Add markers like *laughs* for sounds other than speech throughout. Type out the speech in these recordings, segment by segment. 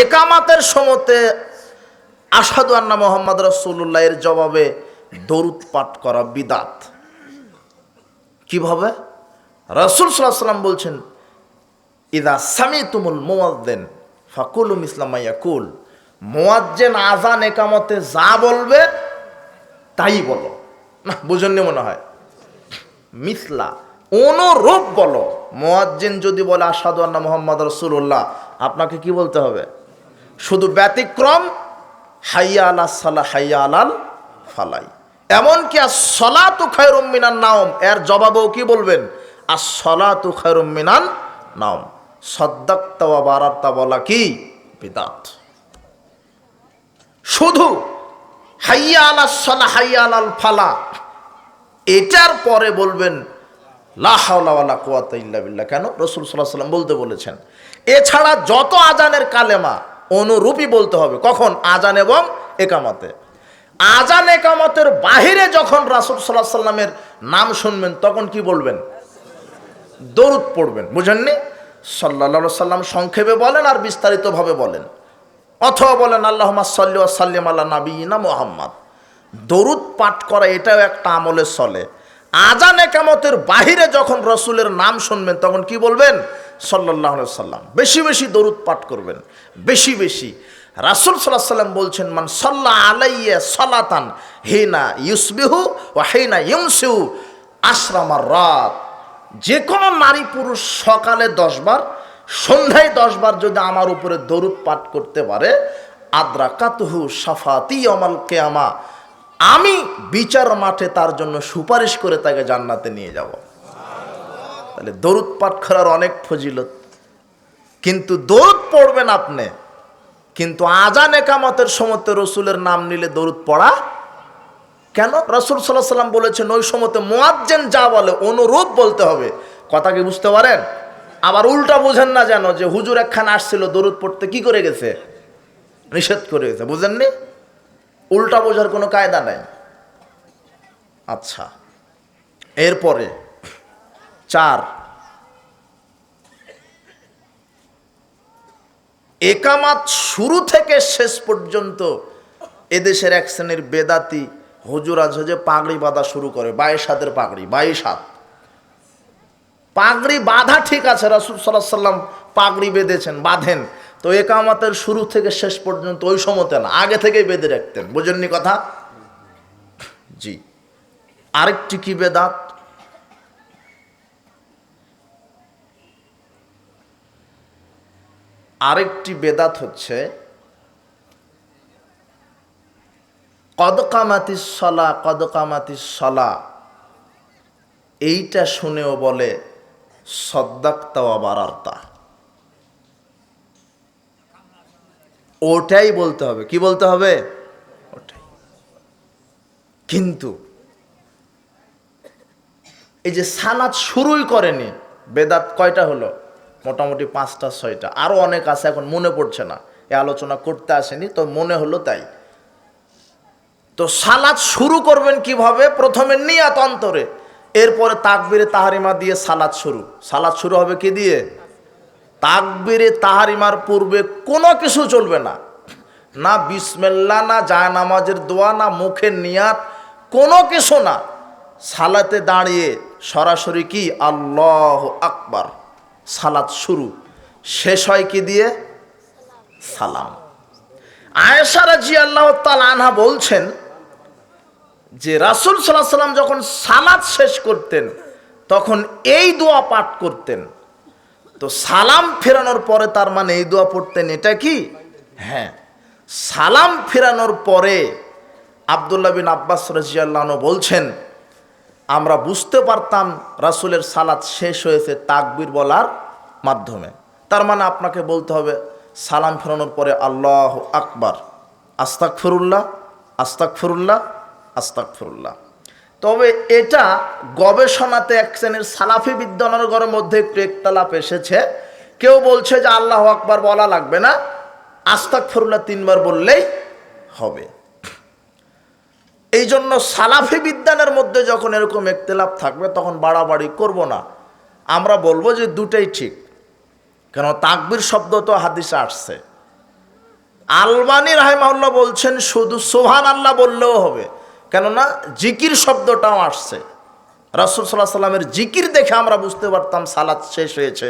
একামাতের সমতে আসাদু আন্না মোহাম্মদ রসুল্লাহ এর জবাবে দরুদ পাঠ করা বিদাত। কীভাবে? রসুল সাল্লাহ সাল্লাম বলছেন, ইদা সামি তুমুল মোয়াদ্দেন ফাকুলুম ইসলাম ইয়াকুল। মোয়াজ্জেন আজান একামতে যা বলবে তাই বলো। না, বুঝেননি মনে হয়? মিসলা অনুরূপ বলো। মোয়াজ্জিন যদি বলে আসাদু আন্না মোহাম্মদ রসুল্লাহ আপনাকে কি বলতে হবে? শুধু ব্যতিক্রম, হাইয়া আলা সালা, হাইয়া আলাল ফালাই এমনকি আর সলাতু খায়রুম মিনান নাওম এর জবাবেও কি বলবেন? আর সলাতু খায়রুম মিনান নাওম সদ্দাক্তা ওয়া বারাত্তা বলা কি? বিদাত। শুধু, হাইয়া আলা সলা, হাইয়া আলাল ফালা এটার পরে বলবেন কুয়াতা ইল্লা কেন? রসুল সাল্লাহ সাল্লাম বলতে বলেছেন, এছাড়া যত আজানের কালেমা অনুরূপী বলতে হবে। কখন? আজান এবং একামতে। আজান একামতের বাহিরে যখন রাসুল সাল্লাহ সাল্লামের নাম শুনবেন, তখন কি বলবেন? দরুদ পড়বেন। বুঝেননি? সাল্লা সাল্লাম সংক্ষেপে বলেন আর বিস্তারিতভাবে বলেন। অথবা বলেন আল্লাহ সাল্লি সাল্লিম আল্লাহ নাবিনা মোহাম্মদ। দরুদ পাঠ করা এটাও একটা আমলের চলে আজান একামতের বাহিরে যখন রসুলের নাম শুনবেন, তখন কি বলবেন? সাল্লাহ সাল্লাম বেশি বেশি দরুদ পাঠ করবেন। বেশি বেশি। রাসুল সাল্লাহ সাল্লাম বলছেন, মান সাল্লাহ আলাইয়া সালাতান হেনা ইউসবিহু ও হেনা ইউমসিহু আশ্রামার রাত যে কোনো নারী পুরুষ সকালে দশবার সন্ধ্যায় দশবার যদি আমার উপরে দরুদ পাঠ করতে পারে আদ্রা কাতহু সাফাতি অমাল কেয়ামা। আমি বিচার মাঠে তার জন্য সুপারিশ করে তাকে জান্নাতে নিয়ে যাব। তাহলে দরুদ পাঠ করার অনেক ফজিলত। কিন্তু দরুদ পড়বেন আপনি। কিন্তু আজান একামতের সমতে রসুলের নাম নিলে দরুদ পড়া কেন? রসুল সাল্লাহ সাল্লাম বলেছেন, ওই সময়তে মোয়াজ্জেন যা বলে, অনুরূপ বলতে হবে। কথা কি বুঝতে পারেন? আবার উল্টা বোঝেন না যেন, যে হুজুর একখান আসছিল, দরুদ পড়তে কি করে গেছে? নিষেধ করে গেছে। বুঝেননি? উল্টা বোঝার কোনো কায়দা নাই। আচ্ছা এরপরে চার। একামাত শুরু থেকে শেষ পর্যন্ত এদেশের এক শ্রেণির বেদাতি হুজুর যে পাগড়ি বাঁধা শুরু করে, বাইশ হাতের পাগড়ি, বাইশ হাত। পাগড়ি বাঁধা ঠিক আছে, রাসুল সাল্লাম পাগড়ি বেঁধেছেন, বাঁধেন। তো একামাতের শুরু থেকে শেষ পর্যন্ত ওই সময়তে না, আগে থেকেই বেঁধে রাখতেন। বোঝেননি কথা? জি। আরেকটি কি বেদাত? আরেকটি বেদাত হচ্ছে কদকামাতি সলা কদকামাতি সলা। এইটা শুনেও বলে, সদ্দাক্তা বারার্তা। ওটাই বলতে হবে। কি বলতে হবে? ওটাই। কিন্তু এই যে সালাদ শুরুই করেনি, বেদাত কয়টা হলো? মোটামুটি পাঁচটা, ছয়টা। আরও অনেক আছে এখন, মনে পড়ছে না। এ আলোচনা করতে আসেনি, তো মনে হলো তাই। তো সালাদ শুরু করবেন কীভাবে? প্রথমে নিয়াত অন্তরে। এরপরে তাকবিরে তাহারিমা দিয়ে সালাদ শুরু। সালাদ শুরু হবে কি দিয়ে? তাকবিরে তাহারিমার পূর্বে কোনো কিছু চলবে না। না বিসমেল্লা, না জায় নামাজের দোয়া, না মুখের নিয়াত, কোনো কিছু না। সালাতে দাঁড়িয়ে সরাসরি কি? আল্লাহ আকবার। সালাত শুরু। শেষ হয় কি দিয়ে? সালাম। আয়েশা রাজি আল্লাহ আনহা বলছেন যে রাসুল সাল্লাহ সাল্লাম যখন সালাদ শেষ করতেন, তখন এই দোয়া পাঠ করতেন। তো সালাম ফেরানোর পরে তার মানে এই দোয়া পড়তেন এটা কি? হ্যাঁ। সালাম ফেরানোর পরে আবদুল্লাহ বিন আব্বাস রাজিয়াল্লাহ বলছেন, আমরা বুঝতে পারতাম রাসুলের সালাদ শেষ হয়েছে তাকবির বলার মাধ্যমে। তার মানে আপনাকে বলতে হবে, সালাম ফেরানোর পরে আল্লাহ আকবার। আস্তাক ফিরুল্লাহ আস্তাক ফিরুল্লাহ আস্তাক ফিরুল্লাহ তবে এটা গবেষণাতে এক শ্রেণির সালাফি বিদ্যানগরের মধ্যে একটু একতালাপ এসেছে। কেউ বলছে যে আল্লাহ আকবার বলা লাগবে না। আস্তাক ফিরুল্লাহ তিনবার বললেই হবে। এই জন্য সালাফি বিদ্যানের মধ্যে যখন এরকম একতেলাপ থাকবে, তখন বাড়াবাড়ি করব না। আমরা বলব যে দুটাই ঠিক। কেন, তাকবির শব্দ তো হাদিসে আসছে। আলবানি রাহেমাউল্লাহ বলছেন, শুধু সোহান আল্লাহ বললেও হবে। কেননা জিকির শব্দটাও আসছে। রাসুল সাল্লাহ সাল্লামের জিকির দেখে আমরা বুঝতে পারতাম সালাদ শেষ হয়েছে।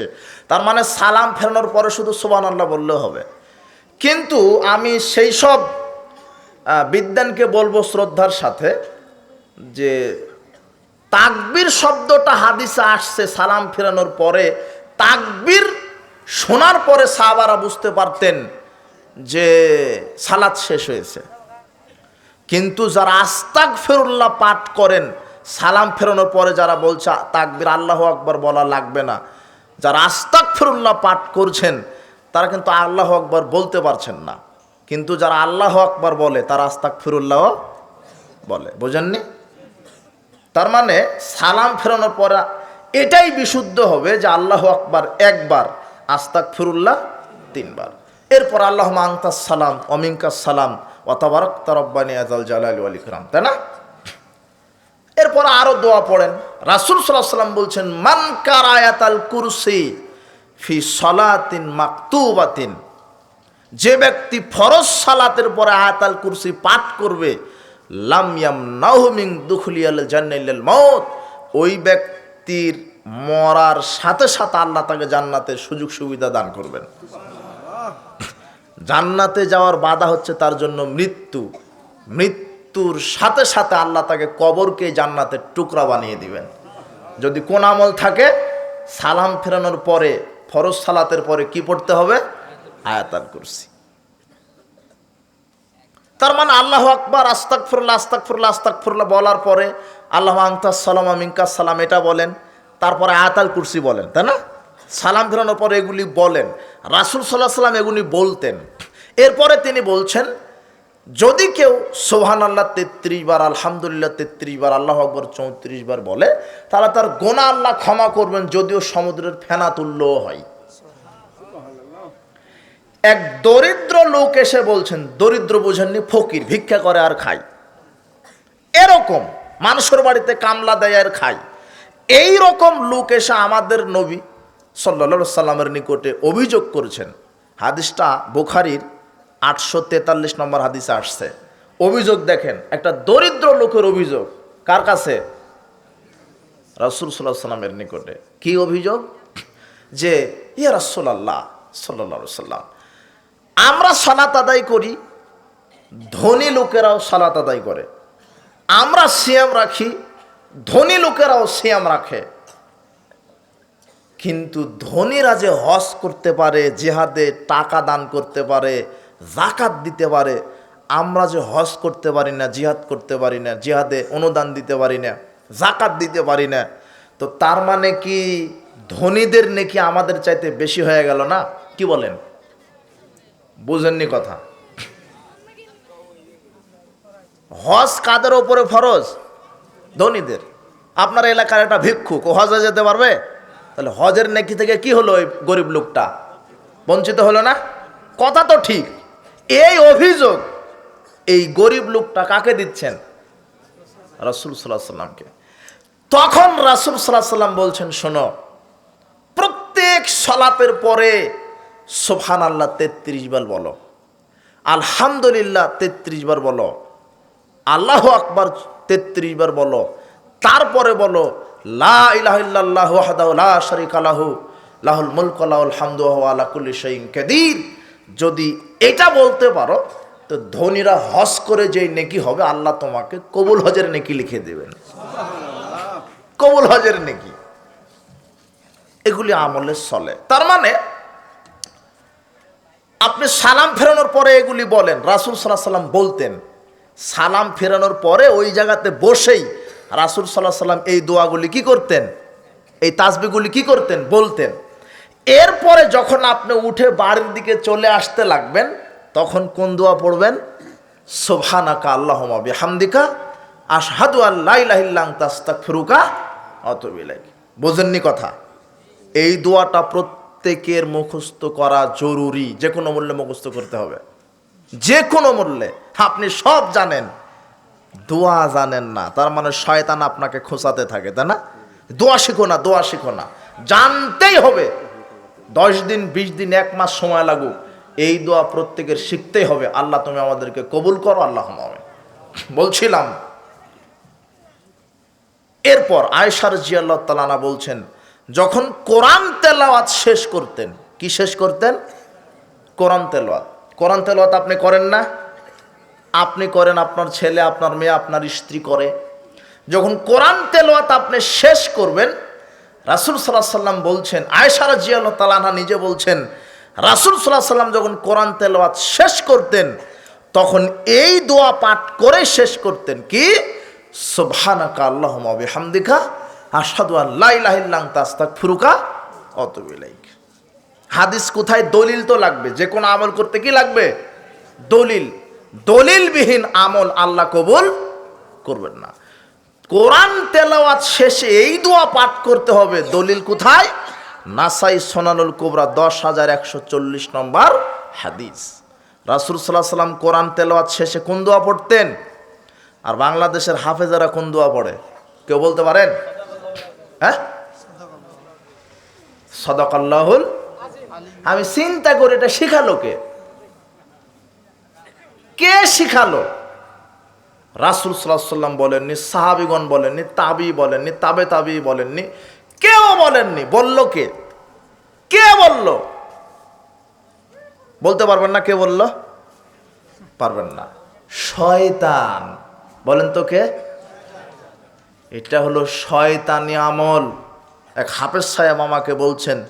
তার মানে সালাম ফেরানোর পরে শুধু সোহান আল্লাহ বললেও হবে। কিন্তু আমি সেই সব বিদ্যানকে বলব শ্রদ্ধার সাথে যে তাকবির শব্দটা হাদিসে আসছে সালাম ফেরানোর পরে। তাকবির শোনার পরে সাহাবারা বুঝতে পারতেন যে সালাদ শেষ হয়েছে। কিন্তু যারা আস্তাক ফেরুল্লাহ পাঠ করেন, সালাম ফেরানোর পরে যারা বলছে, তাকবির আল্লাহ আকবর বলা লাগবে না। যারা আস্তাক ফেরুল্লাহ পাঠ করছেন, তারা কিন্তু আল্লাহ আকবর বলতে পারছেন না। কিন্তু যারা আল্লাহ আকবর বলে, তারা আস্তাক ফিরুল্লাহ বলে। বোঝেননি? তার মানে সালাম ফেরানোর পরে এটাই বিশুদ্ধ হবে যে আল্লাহ আকবার একবার আস্তাক ফিরুল্লাহ তিনবার। এরপর আল্লাহ আংতাস সালাম অমিঙ্কাস সালাম। অতাবারক তরব্বানি আজাল জালাল আলিকরাম তাই না? এরপর আরও দোয়া পড়েন। রাসুল সাল্লাহ সাল্লাম বলছেন, মান কারায়াতাল কুরসি ফি সলাতিন মাকতুবাতিন। যে ব্যক্তি ফরজ সালাতের পরে আয়াতাল কুরসি পাঠ করবে লামিয়াম নাহমিং দুখলিয়াল জান্নাইল মত ওই ব্যক্তির মরার সাথে সাথে আল্লাহ তাকে জান্নাতের সুযোগ সুবিধা দান করবেন। জান্নাতে যাওয়ার বাধা হচ্ছে তার জন্য মৃত্যু। মৃত্যুর সাথে সাথে আল্লাহ তাকে কবরকে জান্নাতের টুকরা বানিয়ে দিবেন। যদি কোন আমল থাকে, সালাম ফেরানোর পরে, ফরজ সালাতের পরে কি পড়তে হবে? আয়াতাল কুরসি। তার মানে আল্লাহ আকবার আস্তাক ফুরল্লা আস্তাক ফুরল্লা আস্তাক ফুরল্লা বলার পরে আল্লাহ আংতাস সালাম সালাম এটা বলেন, তারপরে আয়াতাল কুরসি বলেন, তাই না? সালাম ফেরানোর পরে এগুলি বলেন। রাসুল সাল্লাহ সাল্লাম এগুলি বলতেন। এরপরে তিনি বলছেন, যদি কেউ সোহান আল্লাহ তেত্রিশ বার, আলহামদুলিল্লাহ তেত্রিশ বার, আল্লাহ আকবর চৌত্রিশ বার বলে, তাহলে তার গোনা আল্লাহ ক্ষমা করবেন, যদিও সমুদ্রের ফেনা তুল্যও হয়। এক দরিদ্র লোক এসে বলছেন, দরিদ্র বোঝেননি, ফকির, ভিক্ষা করে আর খায় এরকম মানুষের বাড়িতে কামলা দেয় আর খায়। এই রকম লোক এসে আমাদের নবী সাল্লা সাল্লামের নিকটে অভিযোগ করেছেন। হাদিসটা বুখারির আটশো তেতাল্লিশ নম্বর হাদিসে আসছে। অভিযোগ দেখেন, একটা দরিদ্র লোকের অভিযোগ। কার কাছে? রাসুল সাল্লাহ সাল্লামের নিকটে। কি অভিযোগ? যে, ইয়া রাসুল আল্লাহ সাল্লা সাল্লাম, আমরা সালাত আদায় করি, ধনী লোকেরাও সালাত আদায় করে। আমরা সিয়াম রাখি, ধনী লোকেরাও সিয়াম রাখে। কিন্তু ধনীরা যে হজ করতে পারে, জেহাদে টাকা দান করতে পারে জাকাত দিতে পারে, আমরা যে হজ করতে পারি না, জিহাদ করতে পারি না, জিহাদে অনুদান দিতে পারি না জাকাত দিতে পারি না, তো তার মানে কি ধনীদের নাকি আমাদের চাইতে বেশি হয়ে গেল না? কি বলেন? বুঝেননি কথা। হজ কাদের ওপরে ফরজ? ধনীদের। আপনার এলাকার একটা ভিক্ষুক, ও হজে যেতে পারবে? তাহলে হজের নেকি থেকে কি হলো ওই গরিব লোকটা? বঞ্চিত হলো না? কথা তো ঠিক। এই অভিযোগ এই গরিব লোকটা কাকে দিচ্ছেন? রাসুল সাল্লাহ সাল্লামকে। তখন রাসুল সাল্লাহ সাল্লাম বলছেন, শোনো, প্রত্যেক সলাপের পরে সোফান আল্লাহ তেত্রিশ বার বলো, আলহামদুলিল্লাহ তেত্রিশ বার বলো, আল্লাহ আকবার তেত্রিশ বার বলো, তারপরে বলো লা ইলাহা ইল্লাল্লাহ ওয়াহদাহু লা শারীকা লাহু লাহুল মুলকু লাহুল হামদু ওয়া আলা কুল্লি শাইইন কাদির। যদি এটা বলতে পারো তো ধনীরা হজ করে যেই নেকি হবে আল্লাহ তোমাকে কবুল হজের নেকি লিখে দেবেন। কবুল হজের নেকি। এগুলি আমলে চলে। তার মানে আপনি সালাম ফেরানোর পরে এগুলি বলেন রাসুল সাল্লাহ সাল্লাম বলতেন সালাম ফেরানোর পরে ওই জায়গাতে বসেই রাসুল সাল্লাহ সাল্লাম এই দোয়াগুলি কি করতেন? এই তাসবিগুলি কি করতেন? বলতেন। এরপরে যখন আপনি উঠে বাড়ির দিকে চলে আসতে লাগবেন, তখন কোন দোয়া পড়বেন? সোভানাকা আল্লাহমা বিহামদিকা, আশহাদু আল্লাহ তাস্তাক ফিরুকা অতবিলাই বোঝেননি কথা? এই দোয়াটা প্রত্যেকের মুখস্থ করা জরুরি যে কোনো মূল্যে মুখস্থ করতে হবে। যে কোনো মূল্যে। আপনি সব জানেন। দোয়া জানেন না, তার মানে শয়তান আপনাকে খোঁচাতে থাকে, তাই না? দোয়া শিখো না, দোয়া শিখো না। জানতেই হবে, দশ দিন, বিশ দিন, এক মাস সময় লাগুক, এই দোয়া প্রত্যেকের শিখতেই হবে, আল্লাহ তুমি আমাদেরকে কবুল করো, আল্লাহ। বলছিলাম। এরপর আয়সার জিয়াল্লাহ তালানা বলছেন, যখন কোরআন তেলাওয়াত শেষ করতেন, কি শেষ করতেন? কোরআন তেলাওয়াত। কোরআন তেলাওয়াত আপনি করেন না? আপনি করেন, আপনার ছেলে, আপনার মেয়ে, আপনার স্ত্রী করে। যখন কোরআন তেলাওয়াত আপনি শেষ করবেন, রাসুল সাল্লাহ সাল্লাম বলছেন আয়সারা জিয়াল্লাহ তালানা নিজে বলছেন, রাসুল সাল্লাহ সাল্লাম যখন কোরআন তেলাওয়াত শেষ করতেন, তখন এই দোয়া পাঠ করে শেষ করতেন কি? আশহাদু আন লা ইলাহা ইল্লা আনতা, আস্তাগফিরুকা ওয়া হাদিস কোথায়? দলিল তো লাগবে। যে কোনো আমল করতে কি লাগবে? দলিল। দলিলবিহীন আমল আল্লাহ কবুল করবেন না। কোরআন তেলাওয়াত শেষে এই দোয়া পাঠ করতে হবে। দলিল কোথায়? নাসাই সোনানুল কোবরা দশ হাজার একশো চল্লিশ নম্বর হাদিস। রাসুল সাল্লাহ সাল্লাম কোরআন তেলাওয়াত শেষে কোন দোয়া পড়তেন? আর বাংলাদেশের হাফেজারা কোন দোয়া পড়ে? কেউ বলতে পারেন? হ্যাঁ? সদকাল্লাহুল আমি চিন্তা করি এটা শিখালো কে শিখালো? রাসুল সাল্লাম বলেননি, সাহাবিগণ বলেননি, তাবি বলেননি, তাবে তাবি বলেননি, কেউ বলেননি, বলল কে? কে বলল? বলতে পারবেন না কে বলল? পারবেন না। শয়তান। বলেন তো কে? এটা হলো শয়তানি আমল। এক হাফেজ সাহেব আমাকে বলছেন,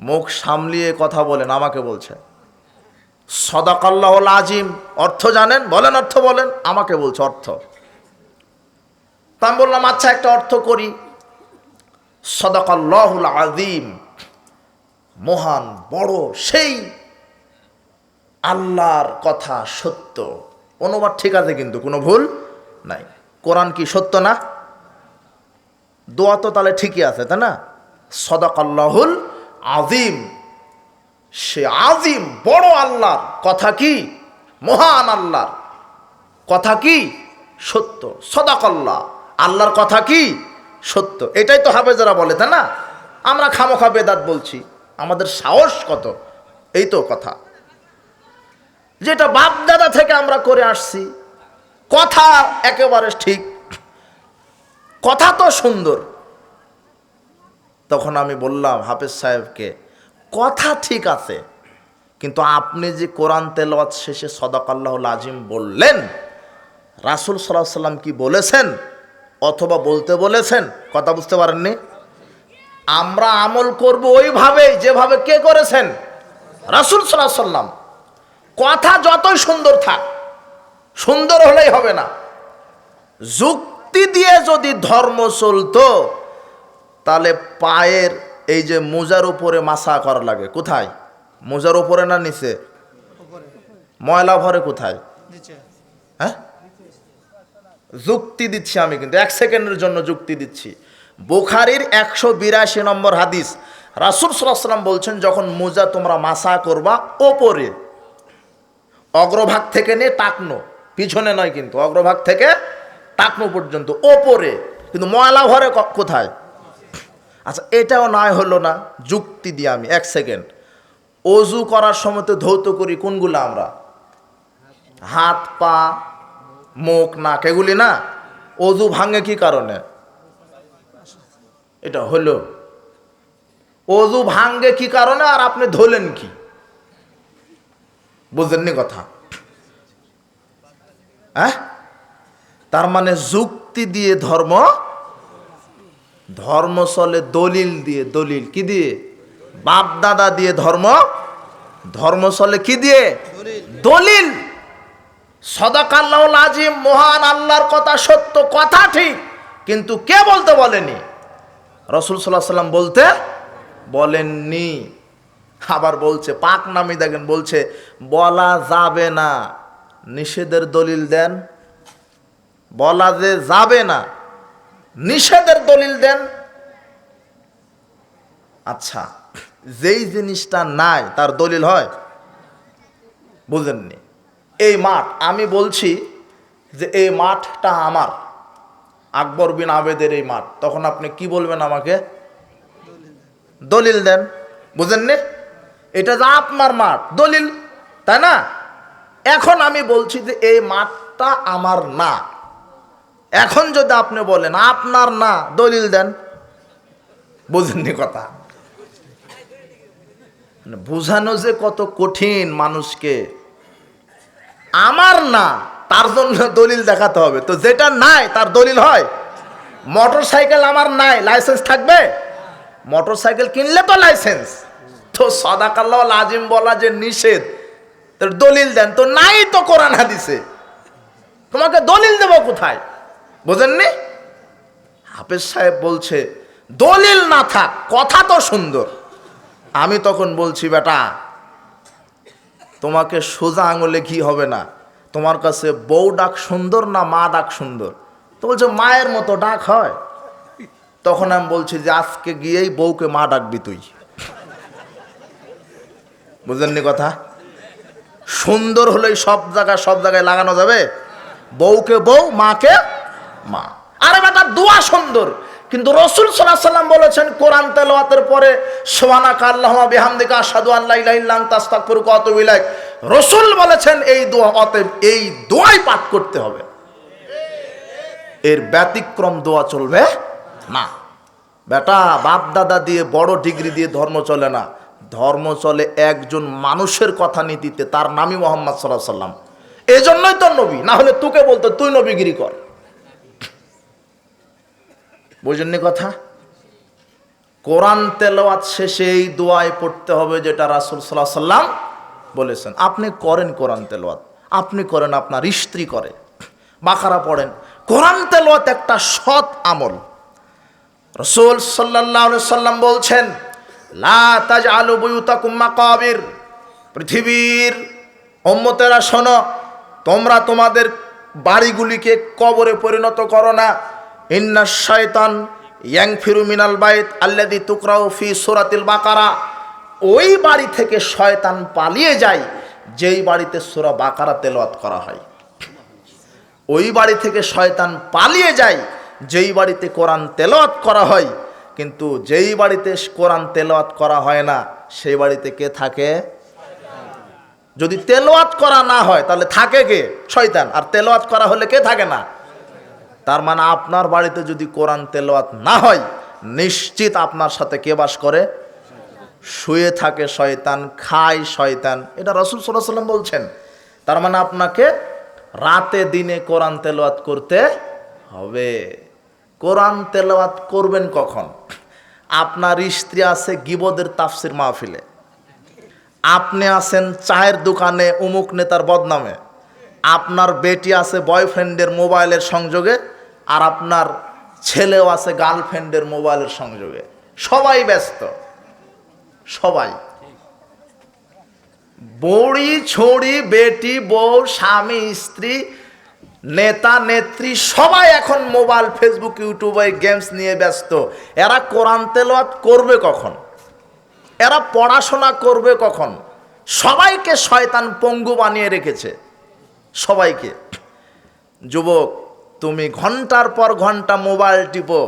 মুখ সামলিয়ে কথা বলেন, আমাকে বলছেন। সদাকাল্লাহুল আজিম। অর্থ জানেন? বলেন অর্থ বলেন। আমাকে বলছে অর্থ। তা আমি বললাম আচ্ছা একটা অর্থ করি। সদাকাল্লাহুল আজিম। মহান, বড়, সেই আল্লাহর কথা সত্য। অনুবাদ ঠিক আছে কিন্তু, কোনো ভুল নাই। কোরআন কি সত্য না? দোয়া তো তাহলে ঠিকই আছে, তাই না? সদাকাল্লাহুল আজিম। সে আজিম, বড় আল্লাহর। কথা কি? মহান আল্লাহর। কথা কি? সত্য। সদাকল্লা আল্লাহর কথা কি? সত্য। এটাই তো হাফেজারা বলে, তাই না? আমরা খামোখা বেদাত বলছি। আমাদের সাহস কত? এই তো কথা। যেটা বাপ দাদা থেকে আমরা করে আসছি, কথা একেবারে ঠিক। কথা তো সুন্দর। তখন আমি বললাম হাফেজ সাহেবকে কথা ঠিক আছে, কিন্তু আপনি যে কোরআন তেলাওয়াত শেষে সদাকাল্লাহ আজিম বললেন, রাসুল সাল্লাহ সাল্লাম কি বলেছেন অথবা বলতে বলেছেন? কথা বুঝতে পারেননি? আমরা আমল করব ওইভাবে যেভাবে কে করেছেন? রাসুল সাল্লাহ সাল্লাম কথা যতই সুন্দর থাক, সুন্দর হলেই হবে না। যুক্তি দিয়ে যদি ধর্ম চলতো, তাহলে পায়ের এই যে মোজার উপরে মাসা করা লাগে কোথায়? মোজার উপরে না নিচে? ময়লা ভরে কোথায়? হ্যাঁ? যুক্তি দিচ্ছি আমি কিন্তু এক সেকেন্ডের জন্য যুক্তি দিচ্ছি। বুখারির একশো বিরাশি নম্বর হাদিস রাসুল সাল্লাম বলছেন যখন মোজা তোমরা মাসা করবা ওপরে অগ্রভাগ থেকে নিয়ে টাকনো। পিছনে নয় কিন্তু অগ্রভাগ থেকে টাকনো পর্যন্ত ওপরে। কিন্তু ময়লা ভরে কোথায়? আচ্ছা এটাও নয় হলো না, যুক্তি দিয়ে আমি, এক সেকেন্ড। অজু করার সময় তো ধৌত করি, কোনগুলো আমরা? হাত, পা, মুখ, নাক, এগুলি না? অজু ভাঙে কি কারণে? এটা হলো। অজু ভাঙ্গে কি কারণে আর আপনি ধরলেন কি? বুঝলেননি কথা? হ্যাঁ? তার মানে যুক্তি দিয়ে ধর্ম ধর্ম চলে দলিল দিয়ে, দলিল কি দিয়ে? বাপ দাদা দিয়ে ধর্ম? ধর্ম চলে কি দিয়ে? দলিল। সদাকাল্লাহ আজিম, মহান আল্লাহর কথা, সত্য কথা ঠিক, কিন্তু কে বলতে বলেনি? রসুল সাল্লাহ সাল্লাম বলতে বলেননি। আবার বলছে, পাক নামি দেখেন, বলছে, বলা যাবে না। নিষেধের দলিল দেন, বলা যে যাবে না। নিষেধের দলিল দেন। আচ্ছা যেই জিনিসটা নাই, তার দলিল হয়? বুঝেননি। এই মাঠ, আমি বলছি যে এই মাঠটা আমার, আকবর বিন আবেদের এই মাঠ। তখন আপনি কি বলবেন আমাকে? দলিল দেন। বুঝেননি? এটা যে আপনার মাঠ, দলিল, তাই না? এখন আমি বলছি যে এই মাঠটা আমার না। এখন যদি আপনি বলেন, আপনার না, দলিল দেন। বুঝেননি কথা। মানে বোঝানো যে কত কঠিন মানুষকে। আমার না, তার জন্য দলিল দেখাতে হবে। তো যেটা নাই, তার দলিল হয়। মোটর সাইকেল আমার নাই, লাইসেন্স থাকবে? মোটর সাইকেল কিনলে তো লাইসেন্স। তো সদাকাল্লাহ আজিম বলা যে নিষেধ দলিল দেন। তো নাই তো কোরআন হাদিসে। তোমাকে দলিল দেবো কোথায়? বোঝেননি? হাফেজ সাহেব বলছে, দলিল না থাক, কথা তো সুন্দর। আমি তখন বলছি, বেটা, তোমাকে সোজা আঙুলে ঘি হবে না। তোমার কাছে বউ ডাক সুন্দর না মা ডাক সুন্দর? তো বলছে, মায়ের মতো ডাক হয়। তখন আমি বলছি যে, আজকে গিয়েই বউকে মা ডাকবি তুই। বুঝলেননি কথা? সুন্দর হলেই সব জায়গায় সব জায়গায় লাগানো যাবে। বউকে বউ, মাকে মা। আরে বেটা, দোয়া সুন্দর। কিন্তু রসুল সাল্লাহ সাল্লাম বলেছেন, কোরআন তেলাওয়াতের পরে সোহানা কাল্লাহ বিহামদিকা সাদু আল্লাহ ইলাইল্লাহ তাস্তাকফির কত বিলাক রসুল বলেছেন, এই দোয়া অতএব, এই দোয়াই পাঠ করতে হবে। এর ব্যতিক্রম দোয়া চলবে না। বেটা বাপ দাদা দিয়ে, বড় ডিগ্রি দিয়ে ধর্ম চলে না। ধর্ম চলে একজন মানুষের কথা নীতিতে, তার নামই মোহাম্মদ সাল্লাহ সাল্লাম। এজন্যই তো নবী, না হলে তোকে বলতো, তুই নবীগিরি কর। বুঝেননি কথা? কোরআন তেলাওয়াত শেষে এই দোয়ায় পড়তে হবে যেটা রাসুল সাল্লাহ সাল্লাম বলেছেন। আপনি করেন কোরআন তেলাওয়াত, আপনি করেন আপনার স্ত্রী করে, বাকারা পড়েন। কোরআন তেলাওয়াত একটা সৎ আমল। রসুল সাল্লাহ সাল্লাম বলছেন, লা আলু বুয়ুতাকুম মাকাবির। পৃথিবীর অম্মতেরা শোনো, তোমরা তোমাদের বাড়িগুলিকে কবরে পরিণত করো না। ইন্না শয়তান ইয়াং ফিরু মিনাল বাইত আল্লাদি তুকরাউ ফি সুরাতিল বাকারা। ওই বাড়ি থেকে শয়তান পালিয়ে যায়, যেই বাড়িতে সুরা বাকারা তেলাওয়াত করা হয়। ওই বাড়ি থেকে শয়তান পালিয়ে যায়, যেই বাড়িতে কোরআন তেলাওয়াত করা হয়। কিন্তু যেই বাড়িতে কোরআন তেলাওয়াত করা হয় না, সেই বাড়িতে কে থাকে? যদি তেলাওয়াত করা না হয়, তাহলে থাকে কে? শয়তান। আর তেলাওয়াত করা হলে কে থাকে না? তার মানে আপনার বাড়িতে যদি কোরআন তেলাওয়াত না হয়, নিশ্চিত আপনার সাথে কে বাস করে? শুয়ে থাকে শয়তান, খায় শয়তান। এটা রসুল সাল্লাম বলছেন। তার মানে আপনাকে রাতে দিনে কোরআন তেলাওয়াত করতে হবে। কোরআন তেলাওয়াত করবেন কখন? আপনার স্ত্রী আছে গিবদের তাফসির মাহফিলে। আপনি আছেন চায়ের দোকানে উমুক নেতার বদনামে। আপনার বেটি আছে বয়ফ্রেন্ডের মোবাইলের সংযোগে আর আপনার ছেলেও আছে গার্লফ্রেন্ডের মোবাইলের সংযোগে। সবাই ব্যস্ত। সবাই। বড়ি, ছড়ি, বেটি, বউ, স্বামী, স্ত্রী, নেতা, নেত্রী, সবাই এখন মোবাইল, ফেসবুক, ইউটিউবে গেমস নিয়ে ব্যস্ত। এরা কোরআন তেলাওয়াত করবে কখন? এরা পড়াশোনা করবে কখন? সবাইকে শয়তান পঙ্গু বানিয়ে রেখেছে। সবাইকে। যুবক তুমি ঘণ্টার পর ঘণ্টা মোবাইল টিপো।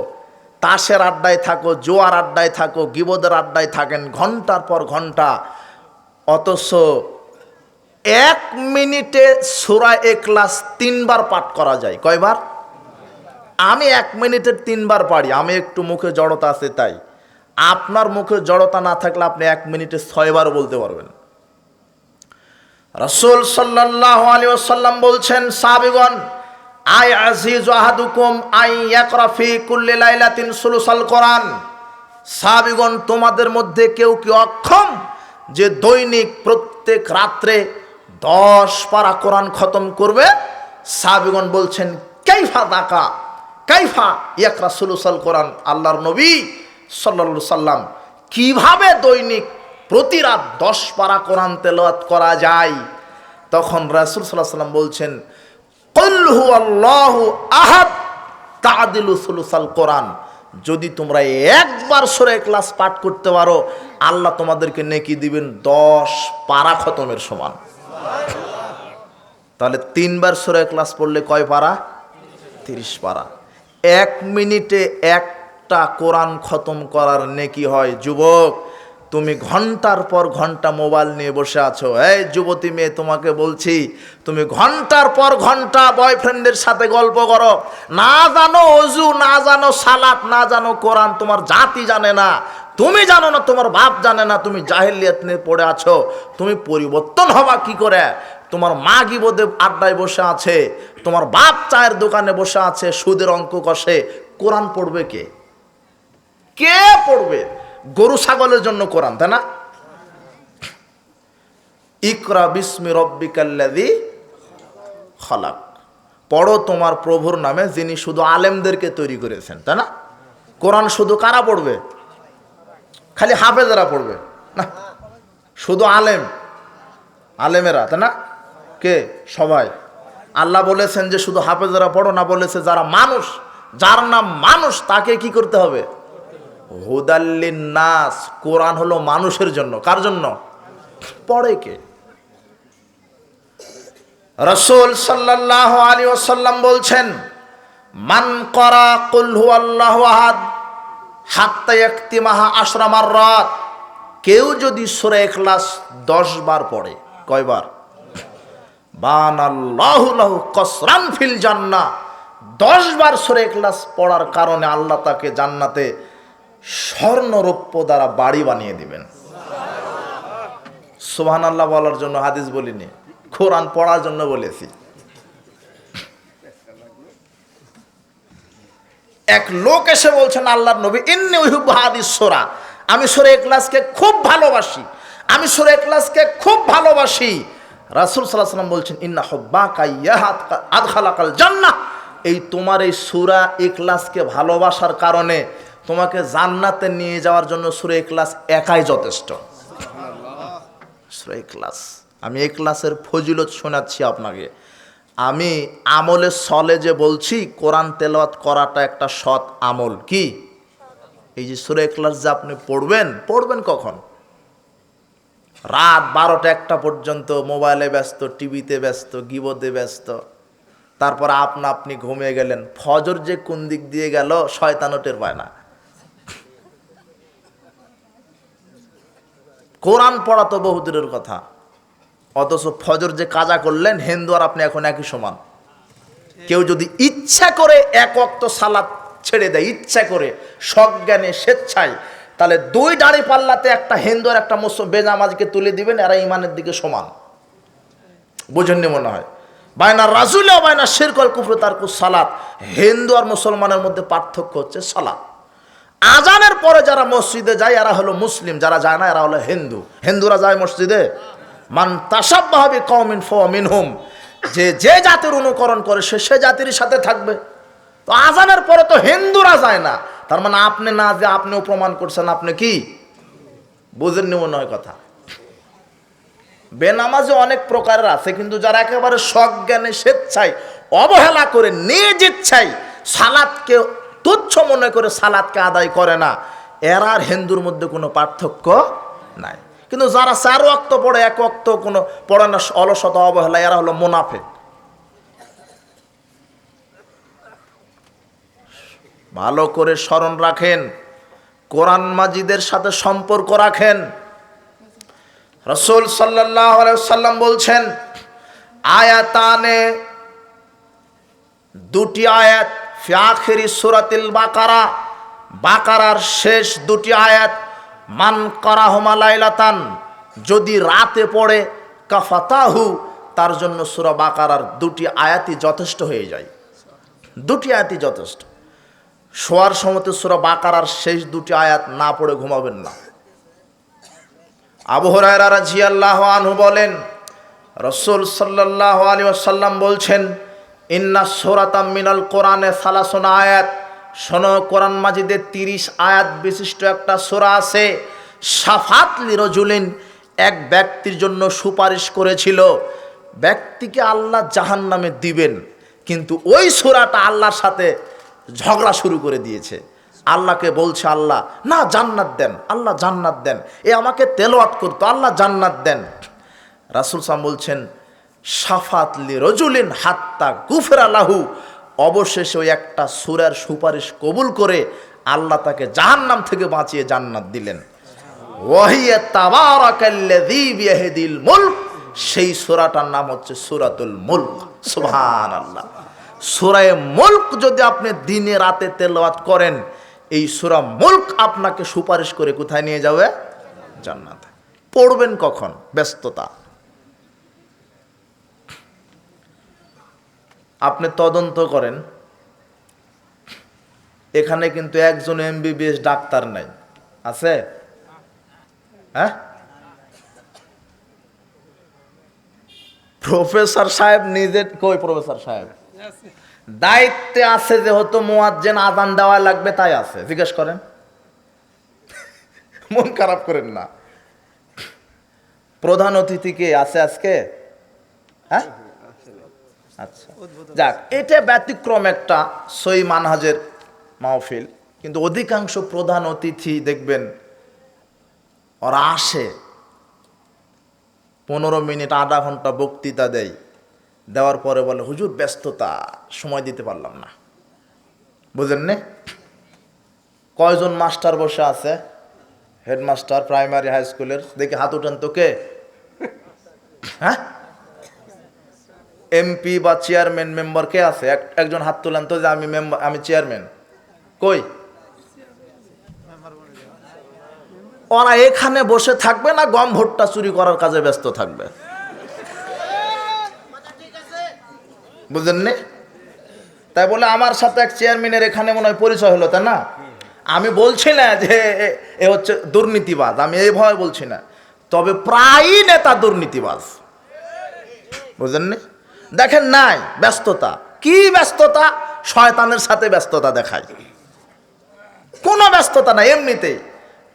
তাসের আড্ডায় থাকো, জোয়ার আড্ডায় থাকো, গিবদের আড্ডায় থাকেন ঘণ্টার পর ঘণ্টা। অথচ এক মিনিটে সুরা এ ক্লাস তিনবার পাঠ করা যায়। কয়বার? আমি এক মিনিটের তিনবার পারি, আমি একটু মুখে জড়তা আছে তাই। আপনার মুখে জড়তা না থাকলে আপনি এক মিনিটে ছয়বার বলতে পারবেন। রসুল সাল্লাহ আলী ওসাল্লাম বলছেন সাবিগণ আই আজিজ আহাদুকুম আই ইয়াকরাফি কুল্লি লাইলাতিন সুলুসাল কোরআন। সাবিগণ তোমাদের মধ্যে কেউ কি অক্ষম যে দৈনিক প্রত্যেক রাত্রে দশ পারা কোরআন খতম করবে? সাবিগণ বলছেন, কাইফা দাকা, কাইফা ইয়াকরা সুলুসাল কোরআন? আল্লাহর নবী সাল্লা সাল্লাম কীভাবে দৈনিক প্রতি রাত দশ পারা কোরআন তেলাওয়াত করা যায়? তখন রাসুল সাল্লাহ সাল্লাম বলছেন আল্লাহ কোরআন। যদি তোমরা একবার সরে ক্লাস পাঠ করতে পারো, আল্লাহ তোমাদেরকে নেকি দিবেন দশ পারা খতমের সমান। তাহলে তিনবার সরে ক্লাস পড়লে কয় পারা? তিরিশ পারা। এক মিনিটে একটা কোরআন খতম করার নেকি হয়, যুবক। তুমি ঘণ্টার পর ঘণ্টা মোবাইল নিয়ে বসে আছো। এই যুবতী মেয়ে, তোমাকে বলছি, তুমি ঘণ্টার পর ঘণ্টা বয়ফ্রেন্ডের সাথে গল্প করো। না জানো অজু, না জানো সালাত, না জানো কোরআন, তোমার জাতি জানে না। তুমি জানো না, তোমার বাপ জানে না, তুমি জাহেলিয়াত নিয়ে পড়ে আছো। তুমি পরিবর্তন হবা কি করে? তোমার মা গিবদে আড্ডায় বসে আছে, তোমার বাপ চায়ের দোকানে বসে আছে, সুদের অঙ্ক কষে। কোরআন পড়বে কে? কে পড়বে? গরু ছাগলের জন্য কোরআন, তাই না? ইকরা বিস্মি রব্বিকাল্লাদি খলাক। পড়ো তোমার প্রভুর নামে যিনি শুধু আলেমদেরকে তৈরি করেছেন, তাই না? কোরআন শুধু কারা পড়বে? খালি হাফেজেরা পড়বে, না? শুধু আলেম, আলেমেরা, তাই না? কে? সবাই। আল্লাহ বলেছেন যে শুধু হাফেজেরা পড়ো না, বলেছে যারা মানুষ, যার নাম মানুষ, তাকে কি করতে হবে? হুদাল্লিন নাস কোরআন হলো মানুষের জন্য। কার জন্য? পড়ে কে? রসুল সাল্লাহ আলী ওসাল্লাম বলছেন, মান করা কুলহু আল্লাহ আহাদ, হাত্তা একটি মাহা আশ্রামার রাত কেউ যদি সুরে এখলাস দশ বার পড়ে, কয়বার? কসরান ফিল জান্না দশ বার সুরে এখলাস পড়ার কারণে আল্লাহ তাকে জান্নাতে স্বর্ণরৌপ্য দ্বারা বাড়ি বানিয়ে দিবেন। সোহান আল্লাহ বলার জন্য হাদিস বলিনি, কোরআন পড়ার জন্য বলেছি। এক লোক এসে বলছেন, আল্লাহর নবী, ইন্নি হাদিস সোরা। আমি সোরে একলাসকে খুব ভালোবাসি। আমি সোরে একলাসকে খুব ভালোবাসি। রাসুল সাল্লাহ সাল্লাম বলছেন, ইন্না হব্বা কাইয়াহাত আদখালাকাল জান্নাহ। এই তোমার এই সুরা একলাসকে ভালোবাসার কারণে তোমাকে জান্নাতে নিয়ে যাওয়ার জন্য সুরে ক্লাস একাই যথেষ্ট। সুরে ক্লাস আমি এই ক্লাসের ফজিলত শোনাচ্ছি আপনাকে। আমি আমলে সলে যে বলছি, কোরআন তেলাওয়াত করাটা একটা সৎ আমল কি? এই যে সুরে ক্লাস যে আপনি পড়বেন পড়বেন কখন? রাত বারোটা একটা পর্যন্ত মোবাইলে ব্যস্ত, টিভিতে ব্যস্ত গিবতে ব্যস্ত। তারপর আপনা আপনি ঘুমিয়ে গেলেন। ফজর যে কোন দিক দিয়ে গেল শয়তানো টের পায় না। কোরআন পড়া তো বহুদূরের কথা। অথচ ফজর যে কাজা করলেন, হিন্দু আর আপনি এখন একই সমান। কেউ যদি ইচ্ছা করে এক অক্ত সালাদ ছেড়ে দেয়, ইচ্ছা করে, সজ্ঞানে, স্বেচ্ছায়, তাহলে দুই দাঁড়ি পাল্লাতে একটা হিন্দু আর একটা মুসলিম বেনামাজকে তুলে দিবেন, এরা ইমানের দিকে সমান। বোঝেননি মনে হয়? বায়না রাজুলে বায়না শিরকল কুফরে, তার সালাত হিন্দু আর মুসলমানের মধ্যে পার্থক্য হচ্ছে সালাত। আজানের পরে যারা মসজিদে যায়, এরা হলো মুসলিম, যারা যায় না, এরা হলো হিন্দু। হিন্দুরা যায় মসজিদে? মান তাসাব্বাহাবি কমিন ফ মিনহুম। যে যে জাতির অনুকরণ করে, সে সে জাতির সাথে থাকবে। তো আজানের পরে তো হিন্দুরা যায় না। তার মানে আপনি না যে আপনিও প্রমাণ করছেন, আপনি কি? বুঝেননি মনে হয় কথা। বেনামাজে অনেক প্রকারের আছে, কিন্তু যারা একেবারে সজ্ঞানে স্বেচ্ছায়, অবহেলা করে, নিজ ইচ্ছায় সালাদকে তুচ্ছ মনে করে সালাদকে আদায় করে না। এরা আর হিন্দুর মধ্যে কোনো পার্থক্য নাই। কিন্তু যারা চার অক্ত পড়ে, এক অক্ত কোনো পড়ে না, অলসতা, অবহেলা, এরা হলো মুনাফে ভালো করে স্মরণ রাখেন, কোরআন মাজিদের সাথে সম্পর্ক রাখেন। রসুল সাল্লাম বলছেন, আয়াতানে দুটি আয়াত ফিয়াখেরি সুরাতিল বাকারা। বাকারার শেষ দুটি আয়াত, মান করা লাইলাতান, যদি রাতে পড়ে, কাফাতাহু, তার জন্য সুরা বাকারার দুটি আয়াতই যথেষ্ট হয়ে যায়। দুটি আয়াতই যথেষ্ট। শোয়ার সময়তে সুরা বাকারার শেষ দুটি আয়াত না পড়ে ঘুমাবেন না। আবু হরায়রা রাজিয়াল্লাহ আনহু বলেন, রসুল সাল্লাহ আলী আসাল্লাম বলছেন ইন্না সোরাতাম মিনাল কোরআনে সালাসোনা আয়াত। শোনো, কোরআন মাজিদের তিরিশ আয়াত বিশিষ্ট একটা সোরা আছে সাফাত লিরজুলিন, এক ব্যক্তির জন্য সুপারিশ করেছিল। ব্যক্তিকে আল্লাহ জাহান নামে দিবেন, কিন্তু ওই সোরাটা আল্লাহর সাথে ঝগড়া শুরু করে দিয়েছে। আল্লাহকে বলছে, আল্লাহ, না, জান্নাত দেন, আল্লাহ জান্নাত দেন। এ আমাকে তেলোয়াত করতো, আল্লাহ জান্নাত দেন। রাসুল সাম বলছেন সাফাতলি রজুলিন হাত্তা গুফের আল্লাহু অবশেষে ওই একটা সুরের সুপারিশ কবুল করে আল্লাহ তাকে জাহান্নাম থেকে বাঁচিয়ে জান্নাত দিলেন। ওয়াহিয়া তাবারাকাল্লাযী বিয়াদিল মুলক। সেই সূরাটার নাম হচ্ছে সূরাতুল মুলক। সুবহানাল্লাহ। সূরায়ে মুলক যদি আপনি দিনে রাতে তেলাওয়াত করেন, এই সূরা মুলক আপনাকে সুপারিশ করে কোথায় নিয়ে যাবে? জান্নাতে। পড়বেন কখন? ব্যস্ততা। তদন্ত করেন। এখানে কিন্তু একজন এমবিবিএস ডাক্তার নাই। আছে? হ্যাঁ? প্রফেসর সাহেব নিজে, কই প্রফেসর সাহেব? দায়িত্বে আছে যেহেতু মোয়াজ্জেন আদান দেওয়া লাগবে, তাই আছে। জিজ্ঞেস করেন। *laughs* মন খারাপ করেন না। প্রধান অতিথি কে? আছে আজকে? হ্যাঁ? আচ্ছা। যাক এটা ব্যতিক্রম একটা সই মানহাজের মাহফিল। কিন্তু অধিকাংশ প্রধান অতিথি দেখবেন ওরা আসে পনেরো মিনিট আধা ঘণ্টা বক্তৃতা দেয়। দেওয়ার পরে বলে হুজুর ব্যস্ততা সময় দিতে পারলাম না। বুঝেন নে? কয়জন মাস্টার বসে আছে? হেডমাস্টার প্রাইমারি হাই স্কুলের। দেখি হাত উঠান তো কে হ্যাঁ? এমপি বা চেয়ারম্যান মেম্বার কে আছে? এক- একজন হাত তুলেন তো যে আমি মেম্বার আমি চেয়ারম্যান কই? ওরা এখানে বসে থাকবে না, গম ভোটটা চুরি করার কাজে ব্যস্ত থাকবে? বুঝলেন তাই বলে আমার সাথে এক চেয়ারম্যানের এখানে মনে হয় পরিচয় হলো, তাই না? আমি বলছি না যে এ- হচ্ছে দুর্নীতিবাজ, আমি এই ভয় বলছি না। তবে প্রায়ই নেতা দুর্নীতিবাজ। বুঝলেন? দেখেন নাই, ব্যস্ততা। কি ব্যস্ততা? শয়তানের সাথে ব্যস্ততা দেখায়। কোনো ব্যস্ততা নাই এমনিতে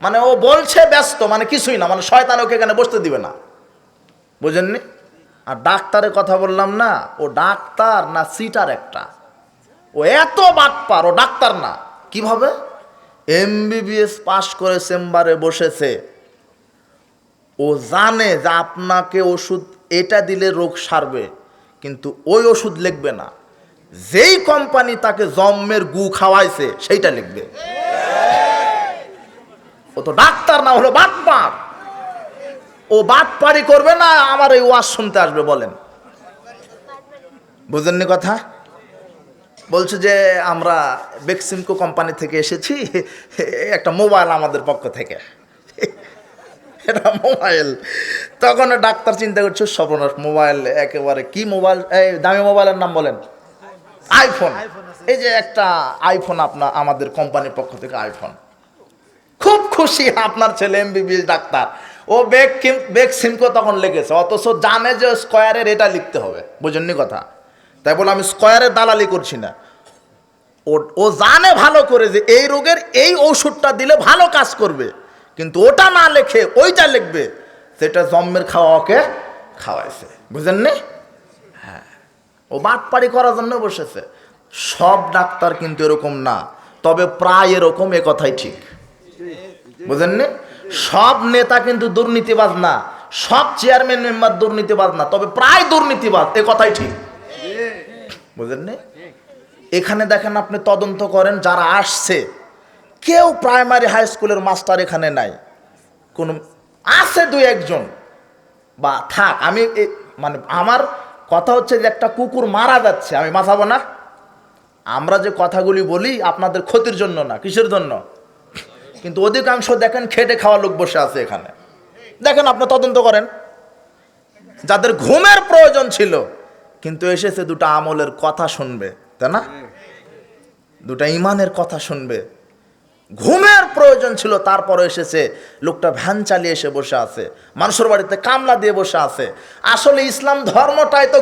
মানে ও বলছে ব্যস্ত মানে কিছুই না মানে শয়তান ওকে এখানে বসতে দিবে না। বুঝেননি? আর ডাক্তারের কথা বললাম না, ও ডাক্তার না সিটার একটা। ও এত বাটপার, ও ডাক্তার না। কীভাবে? এমবিবিএস পাশ করে চেম্বারে বসেছে। ও জানে যে আপনাকে ওষুধ এটা দিলে রোগ সারবে। কিন্তু ওই ওষুধ লিখবে না। যেই কোম্পানি তাকে জম্মের গু খাওয়াইছে, সেইটা লিখবে। ও তো ডাক্তার না হলো বাটপার। ও বাটপারি করবে না, আমার এই ওয়াজ শুনতে আসবে, বলেন। বুঝেননি কথা? বলছে যে, আমরা বেক্সিমকো কোম্পানি থেকে এসেছি, একটা মোবাইল আমাদের পক্ষ থেকে। এটা মোবাইল। তখন ডাক্তার চিন্তা করছে সর্বনাশ মোবাইল, একেবারে কি মোবাইল? এই দামি মোবাইলের নাম বলেন। আইফোন এই যে একটা আইফোন আপনার আমাদের কোম্পানির পক্ষ থেকে আইফোন খুব খুশি আপনার ছেলে এমবিবিএস ডাক্তার। ও বেগ কিম বেগ সিমকো তখন লেগেছে অথচ জানে যে স্কোয়ারের এটা লিখতে হবে। বুঝেননি কথা? তাই বলে আমি স্কোয়ারের দালালি করছি না। ও ও জানে ভালো করে যে এই রোগের এই ওষুধটা দিলে ভালো কাজ করবে। কিন্তু ওটা না লেখে ওইটা লিখবে, সেটা জম্মের খাওয়া ওকে খাওয়াইছে। বুঝেননি? হ্যাঁ। ও বাটপাড়ি করার জন্য বসেছে। সব ডাক্তার কিন্তু এরকম না, তবে প্রায় এরকম এ কথাই ঠিক। বুঝেননি? সব নেতা কিন্তু দুর্নীতিবাজ না, সব চেয়ারম্যান মেম্বার দুর্নীতিবাজ না, তবে প্রায় দুর্নীতিবাজ, এ কথাই ঠিক। বুঝেননি? এখানে দেখেন আপনি তদন্ত করেন, যারা আসছে কেউ প্রাইমারি হাই স্কুলের মাস্টার এখানে নাই। কোন, আছে দুই একজন। বা থাক, আমি মানে আমার কথা হচ্ছে যে একটা কুকুর মারা যাচ্ছে, আমি মাথাবো না। আমরা যে কথাগুলি বলি আপনাদের ক্ষতির জন্য না, কিসের জন্য? কিন্তু অধিকাংশ দেখেন খেটে খাওয়া লোক বসে আছে এখানে। দেখেন আপনি তদন্ত করেন। যাদের ঘুমের প্রয়োজন ছিল, কিন্তু এসেছে দুটো আমলের কথা শুনবে, তাই না? দুটা ইমানের কথা শুনবে। ঘুমের প্রয়োজন ছিল তারপরে এসেছে। লোকটা ভ্যান চালিয়ে এসে বসে আছে। মানুষের বাড়িতে কামলা দিয়ে বসে আছে। আসলে ইসলাম ধর্মটাই তো